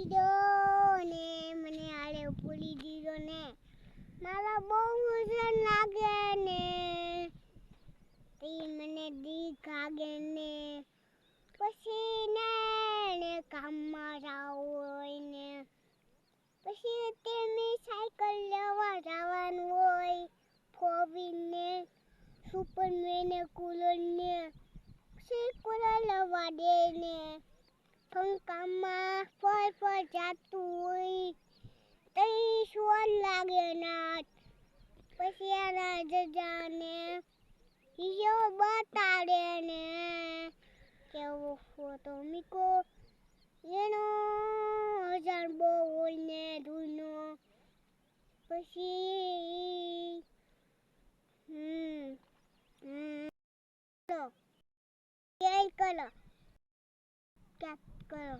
દીધો ને મને આડે પૂરી દીધો ને. મારા બહુ વજન લાગે ને. તી મને દી કાગે ને. પછી ને ને કામમાં જાવું હોય ને. પછી તેને સાયકલ લેવા જવાનું હોય. ફોવીને સુપરમેન કુલર ને પછી કુલર લેવા દે ને. પંખામાં ફર પર જાતું હોય, તઈ સ્વર લાગે ના પછી એના જજાને હીરો બતાડે ને. કેવો ફોટો મીકો, એનો હજાર બહુ હોય ને ધૂનો પછી, હમ હમ કરો કરો કરો કરો